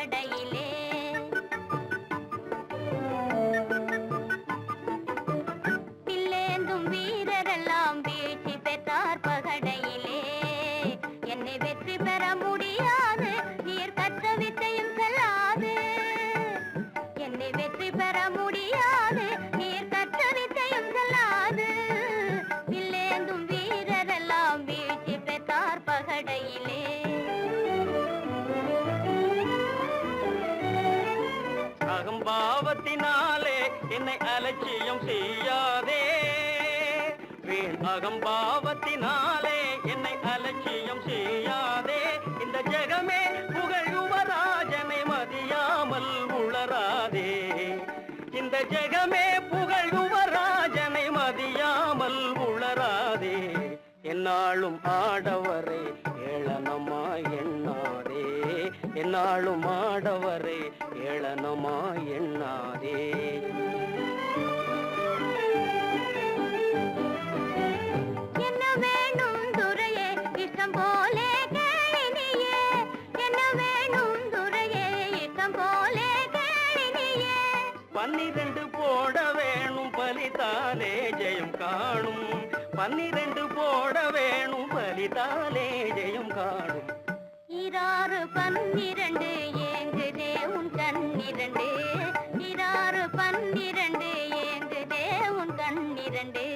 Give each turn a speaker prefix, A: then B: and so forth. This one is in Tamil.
A: கடையிலே. பிள்ளைந்தும் வீரரெல்லாம் பேட்டி அகம்பாவத்தினாலே என்னை அலட்சியம் செய்யாதே. வீண் அகம்பாவத்தினாலே என்னை அலட்சியம் செய்யாதே. இந்த ஜெகமே புகழுவராஜனை மதியாமல் உளராதே. இந்த ஜெகமே புகழுவராஜனை மதியாமல் உளராதே. என்னாலும் ஆடவரே என்னாலும் ஆடவரை ஏளனமா எண்ணாதே. பன்னிரண்டு போட வேணும் பலிதாலே ஜெயம் காணும். பன்னிரண்டு போட வேணும் பலிதாலே ஜெயம் காணும்.
B: பன்னிரண்டு